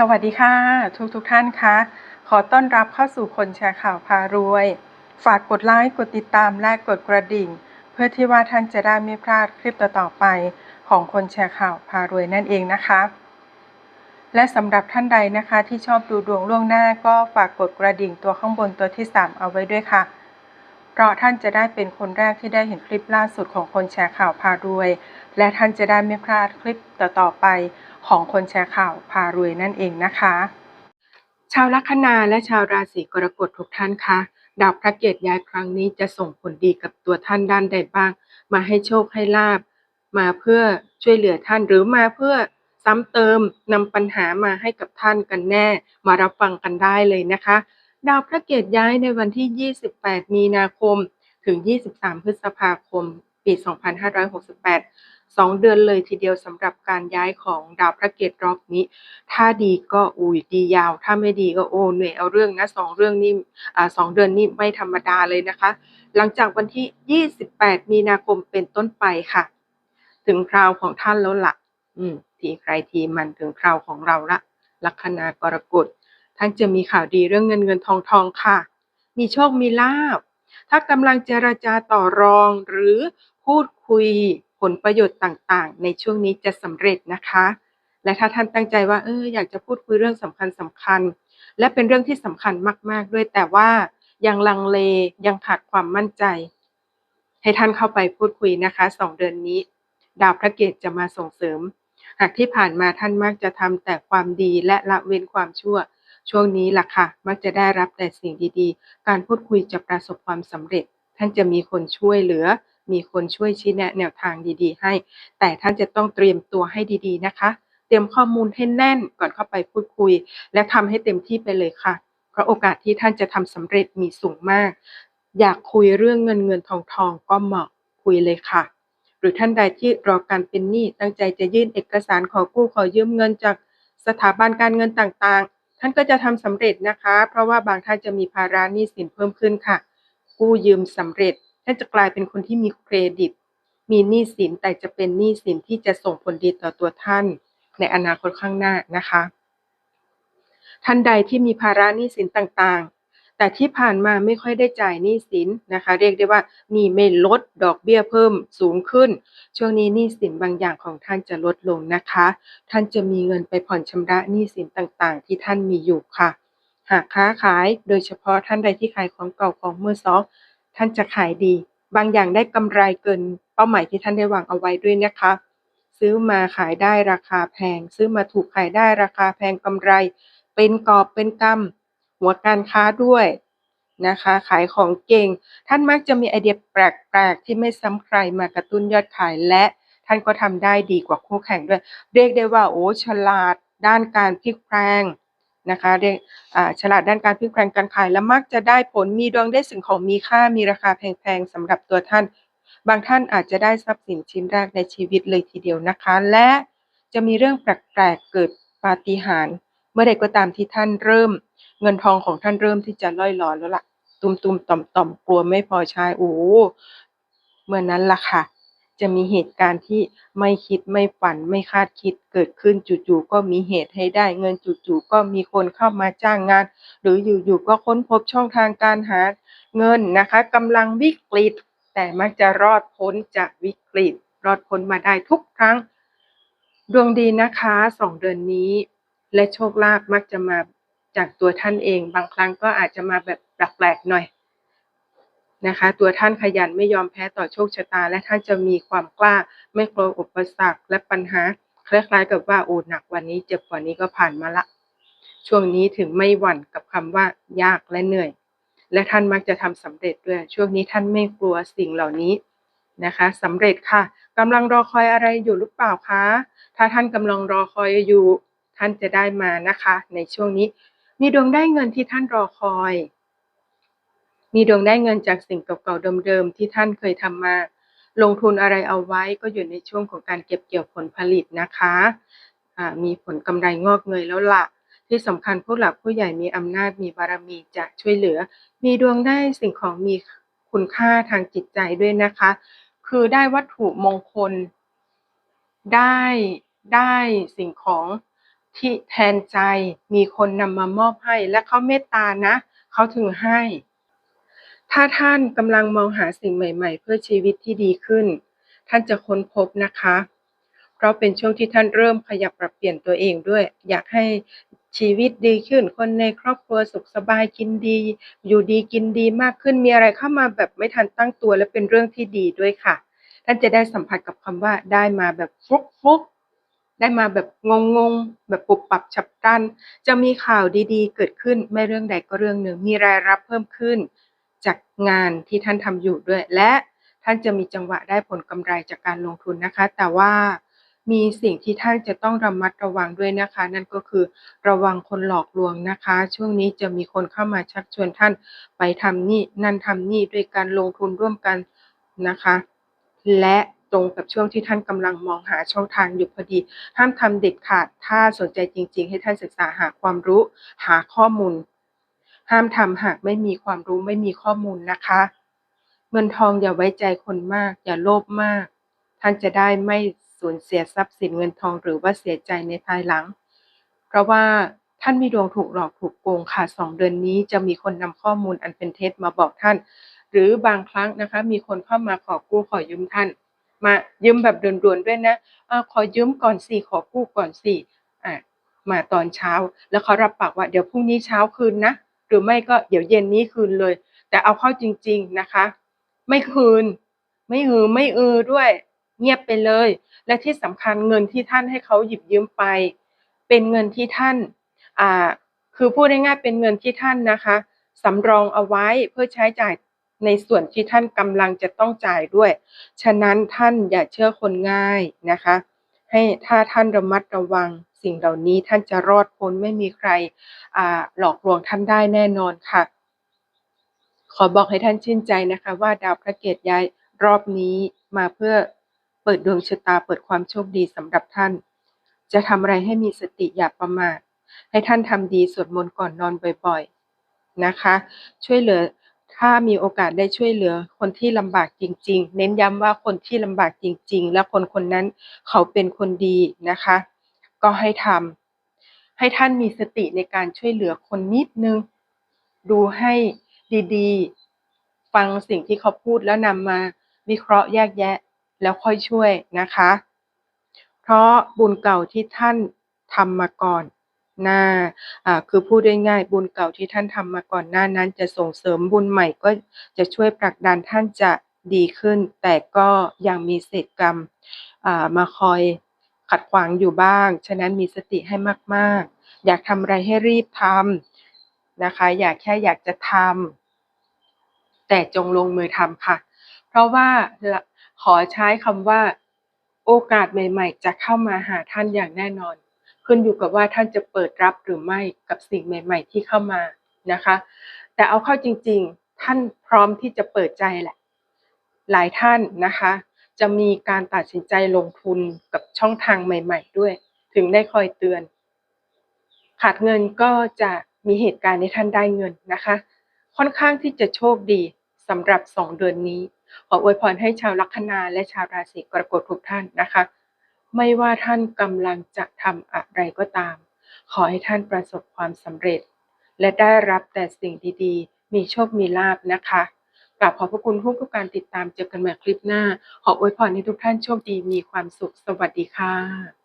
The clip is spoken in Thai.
สวัสดีค่ะ ทุกทุกท่านคะ ขอต้อนรับเข้าสู่คนแชร์ข่าวพารวย ฝากกดไลค์กดติดตามและกดกระดิ่ง เพื่อที่ว่าท่านจะได้ไม่พลาดคลิปต่อๆไปของคนแชร์ข่าวพารวยนั่นเองนะคะ และสำหรับท่านใดนะคะที่ชอบดูดวงล่วงหน้าก็ฝากกดกระดิ่งตัวข้างบนตัวที่ 3 เอาไว้ด้วยค่ะ เพราะท่านจะได้เป็นคนแรกที่ได้เห็นคลิปล่าสุดของคนแชร์ข่าวพารวย และท่านจะได้ไม่พลาดคลิปต่อๆไปของคนแชร์ข่าวพารวยนั่นเองนะคะ ชาวลัคนาและชาวราศีกรกฎทุกท่านคะดาวพระเกตย้ายครั้งนี้จะส่งผลดีกับตัวท่านด้านใดบ้าง มาให้โชคให้ลาบ มาเพื่อช่วยเหลือท่านหรือมาเพื่อซ้ำเติมนำปัญหามาให้กับท่านกันแน่ มารับฟังกันได้เลยนะคะ ดาวพระเกตย้ายในวันที่ 28 มีนาคม ถึง 23 พฤษภาคม ปี 2568 สองเดือนเลยทีเดียวสำหรับการย้ายของดาวพระเกตรอบนี้ ถ้าดีก็อุ้ยดียาว ถ้าไม่ดีก็โอ้เหนื่อยเอาเรื่องนะสองเรื่องนี้อ่าสองเดือนนี้ไม่ธรรมดาเลยนะคะ หลังจากวันที่ 28 มีนาคมเป็นต้นไปค่ะ ถึงคราวของท่านแล้วละ่ะ อืม ทีใครทีมันถึงคราวของเราละลัคนากรกฎท่านจะมีข่าวดีเรื่องเงินเงินทองทองค่ะ มีโชคมีลาบ ถ้ากำลังเจรจาต่อรองหรือพูดคุย ผลประโยชน์ต่างๆ ในช่วงนี้จะสำเร็จนะคะ และถ้าท่านตั้งใจว่าเอออยากจะพูดคุยเรื่องสำคัญสำคัญ และเป็นเรื่องที่สำคัญมาก ๆ ด้วยแต่ว่ายังลังเลยังขาดความมั่นใจ ให้ท่านเข้าไปพูดคุยนะคะสองเดือนนี้ ดาวพระเกตจะมาส่งเสริม หากที่ผ่านมาท่านมักจะทำแต่ความดีและละเว้นความชั่ว ช่วงนี้ล่ะค่ะ มักจะได้รับแต่สิ่งดีๆ การพูดคุยจะประสบความสำเร็จ ท่านจะมีคนช่วยเหลือ มีคนช่วยชี้แนะแนวทางดีๆ ให้ แต่ท่านจะต้องเตรียมตัวให้ดีๆนะคะ เตรียมข้อมูลให้แน่นก่อนเข้าไปพูดคุย และทำให้เต็มที่ไปเลยค่ะ เพราะโอกาสที่ท่านจะทำสำเร็จมีสูงมาก อยากคุยเรื่องเงินเงินทองทองก็เหมาะคุยเลยค่ะ หรือท่านใดที่รอการเป็นหนี้ตั้งใจจะยื่นเอกสารขอกู้ขอยืมเงินจากสถาบันการเงินต่างๆ ท่านก็จะทำสำเร็จนะคะ เพราะว่าบางท่านจะมีภาระหนี้สินเพิ่มขึ้นค่ะ กู้ยืมสำเร็จ ท่านจะกลายเป็นคนที่มีเครดิต มีหนี้สินแต่จะเป็นหนี้สินที่จะส่งผลดีต่อตัวท่าน ในอนาคตข้างหน้านะคะ ท่านใดที่มีภาระหนี้สินต่างๆ แต่ที่ผ่านมาไม่ค่อยได้จ่ายหนี้สินนะคะ เรียกได้ว่าหนี้ไม่ลดดอกเบี้ยเพิ่มสูงขึ้น ช่วงนี้หนี้สินบางอย่างของท่านจะลดลงนะคะ ท่านจะมีเงินไปผ่อนชำระหนี้สินต่างๆ ที่ท่านมีอยู่ค่ะหากค้าขายโดยเฉพาะท่านใดที่ขายของเก่าของมือสอง ท่านจะขายดี บางอย่างได้กำไรเกิน เป้าหมายที่ท่านได้วางเอาไว้ด้วยนะคะ ซื้อมาขายได้ราคาแพง ซื้อมาถูกขายได้ราคาแพงกำไร เป็นกอบเป็นกำหัวการค้าด้วยนะคะ ขายของเก่ง ท่านมักจะมีไอเดียแปลกๆที่ไม่ซ้ำใครมากระตุ้นยอดขายและท่านก็ทำได้ดีกว่าคู่แข่งด้วย เรียกได้ว่าโอ้ฉลาดด้านการพลิกแพลง นะคะเรียกอ่าฉลาดด้านการพลิกแพลงการขายและมักจะได้ผลมีดวงได้สิ่งของมีค่ามีราคาแพงๆสำหรับตัวท่าน บางท่านอาจจะได้ทรัพย์สินชิ้นแรกในชีวิตเลยทีเดียวนะคะ และจะมีเรื่องแปลกๆเกิดปาฏิหาริย์เมื่อใดก็ตามที่ท่านเริ่ม เงินทองของท่านเริ่มที่จะล่อยหลอแล้วล่ะ ตุมๆต่อมๆกลัวไม่พอใช้โอ้เมื่อนั้นล่ะค่ะ จะมีเหตุการณ์ที่ไม่คิดไม่ฝันไม่คาดคิดเกิดขึ้นจู่ๆก็มีเหตุให้ได้เงินจู่ๆก็มีคนเข้ามาจ้างงาน หรืออยู่ๆก็ค้นพบช่องทางการหาเงินนะคะกำลังวิกฤต แต่มักจะรอดพ้นจากวิกฤต รอดพ้นมาได้ทุกครั้ง ดวงดีนะคะสองเดือนนี้ และโชคลาภมักจะมาจากตัวท่านเอง บางครั้งก็อาจจะมาแบบแปลกๆหน่อย นะคะ ตัวท่านขยันไม่ยอมแพ้ต่อโชคชะตา และท่านจะมีความกล้า ไม่กลัวอุปสรรคและปัญหา คล้ายๆ กับว่าโอ้หนักวันนี้เจ็บกว่านี้ก็ผ่านมาละ ช่วงนี้ถึงไม่หวั่นกับคำว่ายากและเหนื่อย และท่านมักจะทำสำเร็จด้วย ช่วงนี้ท่านไม่กลัวสิ่งเหล่านี้นะคะสำเร็จค่ะกำลังรอคอยอะไรอยู่หรือเปล่าคะ ถ้าท่านกำลังรอคอยอยู่ ท่านจะได้มานะคะ ในช่วงนี้ มีดวงได้เงินที่ท่านรอคอย มีดวงได้เงินจากสิ่งเก่าๆเดิมๆที่ท่านเคยทำมา ลงทุนอะไรเอาไว้ก็อยู่ในช่วงของการเก็บเกี่ยวผลผลิตนะคะอ่ามีผลกำไรงอกเงยแล้วล่ะ ที่สำคัญผู้หลักผู้ใหญ่มีอำนาจมีบารมีจะช่วยเหลือ มีดวงได้สิ่งของมีคุณค่าทางจิตใจด้วยนะคะ คือได้วัตถุมงคล ได้ได้สิ่งของที่แทนใจมีคนนำมามอบให้และเขาเมตตานะ เขาถึงให้ ถ้าท่านกำลังมองหาสิ่งใหม่ ๆ เพื่อชีวิตที่ดีขึ้น ท่านจะค้นพบนะคะ เพราะเป็นช่วงที่ท่านเริ่มขยับปรับเปลี่ยนตัวเองด้วย อยากให้ชีวิตดีขึ้น คนในครอบครัวสุขสบายกินดี อยู่ดีกินดีมากขึ้นมีอะไรเข้ามาแบบไม่ทันตั้งตัวและเป็นเรื่องที่ดีด้วยค่ะ ท่านจะได้สัมผัสกับคำว่าได้มาแบบฟุกฟุกๆได้มาแบบงงงๆแบบปุบปับฉับพลัน จะมีข่าวดีๆ เกิดขึ้นไม่เรื่องใดก็เรื่องหนึ่งมีรายรับเพิ่มขึ้น จากงานที่ท่านทำอยู่ด้วย และท่านจะมีจังหวะได้ผลกำไรจากการลงทุนนะคะ แต่ว่ามีสิ่งที่ท่านจะต้องระมัดระวังด้วยนะคะ นั่นก็คือระวังคนหลอกลวงนะคะ ช่วงนี้จะมีคนเข้ามาชักชวนท่านไปทำนี่นั่นทำนี่ด้วยการลงทุนร่วมกันนะคะ และตรงกับช่วงที่ท่านกำลังมองหาช่องทางอยู่พอดี ห้ามทำเด็ดขาด ถ้าสนใจจริง ๆ ให้ท่านศึกษาหาความรู้ หาข้อมูล ห้ามทำหากไม่มีความรู้ไม่มีข้อมูลนะคะ เงินทองอย่าไว้ใจคนมาก อย่าโลภมาก ท่านจะได้ไม่สูญเสียทรัพย์สินเงินทองหรือว่าเสียใจในภายหลัง เพราะว่าท่านมีดวงถูกหลอกถูกโกงค่ะสองเดือนนี้จะมีคนนำข้อมูลอันเป็นเท็จมาบอกท่าน หรือบางครั้งนะคะ มีคนเข้ามาขอกู้ขอยืมท่าน มายืมแบบด่วนๆด้วยนะอาขอยืมก่อนสิขอกู้ก่อนสิอะมาตอนเช้า แล้วเขารับปากว่าเดี๋ยวพรุ่งนี้เช้าคืนนะ หรือไม่ก็เดี๋ยวเย็นนี้คืนเลย แต่เอาเข้าจริง ๆนะคะ ไม่คืน ไม่หือไม่อือด้วย เงียบไปเลย และที่สำคัญเงินที่ท่านให้เขาหยิบยืมไป เป็นเงินที่ท่านอ่าคือพูดง่ายๆเป็นเงินที่ท่านนะคะสำรองเอาไว้เพื่อใช้จ่ายในส่วนที่ท่านกำลังจะต้องจ่ายด้วย ฉะนั้นท่านอย่าเชื่อคนง่ายนะคะ ให้ถ้าท่านระมัดระวัง สิ่งเหล่านี้ท่านจะรอดพ้นไม่มีใครหลอกลวงท่านได้แน่นอนค่ะ ขอบอกให้ท่านชื่นใจนะคะว่าดาวพระเกตย้ายรอบนี้มาเพื่อเปิดดวงชะตาเปิดความโชคดีสำหรับท่าน จะทำอะไรให้มีสติอย่าประมาทให้ท่านทำดีสวดมนต์ก่อนนอนบ่อยๆนะคะ ช่วยเหลือถ้ามีโอกาสได้ช่วยเหลือคนที่ลำบากจริง ๆ เน้นย้ำว่าคนที่ลำบากจริง ๆ และคนคนนั้นเขาเป็นคนดีนะคะ ก็ให้ทำให้ท่านมีสติในการช่วยเหลือคนนิดนึง ดูให้ดีๆ ฟังสิ่งที่เขาพูดแล้วนำมาวิเคราะห์แยกแยะ แล้วค่อยช่วยนะคะ เพราะบุญเก่าที่ท่านทำมาก่อนหน้าคือพูดได้ง่ายบุญเก่าที่ท่านทำมาก่อนหน้านั้นจะส่งเสริมบุญใหม่ก็จะช่วยผลักดันท่านจะดีขึ้น แต่ก็ยังมีเศษกรรมมาคอย ขัดขวางอยู่บ้าง ฉะนั้นมีสติให้มากๆ อยากทำอะไรให้รีบทำนะคะ อยากแค่อยากจะทำแต่จงลงมือทำค่ะ เพราะว่าขอใช้คำว่าโอกาสใหม่ ๆ จะเข้ามาหาท่านอย่างแน่นอน ขึ้นอยู่กับว่าท่านจะเปิดรับหรือไม่กับสิ่งใหม่ ๆ ที่เข้ามานะคะ แต่เอาเข้าจริง ๆ ท่านพร้อมที่จะเปิดใจแหละ หลายท่านนะคะ จะมีการตัดสินใจลงทุนกับช่องทางใหม่ ๆ ด้วย ถึงได้คอยเตือน ขาดเงินก็จะมีเหตุการณ์ให้ท่านได้เงินนะคะ ค่อนข้างที่จะโชคดีสำหรับสองเดือนนี้ ขออวยพรให้ชาวลัคนาและชาวราศีกรกฎทุกท่านนะคะ ไม่ว่าท่านกำลังจะทำอะไรก็ตาม ขอให้ท่านประสบความสำเร็จ และได้รับแต่สิ่งดีๆ มีโชคมีลาบนะคะ กราบขอบพระคุณทุกทุกๆการติดตามเจอกันใหม่คลิปหน้า ขออวยพรให้ทุกท่านโชคดีมีความสุข สวัสดีค่ะ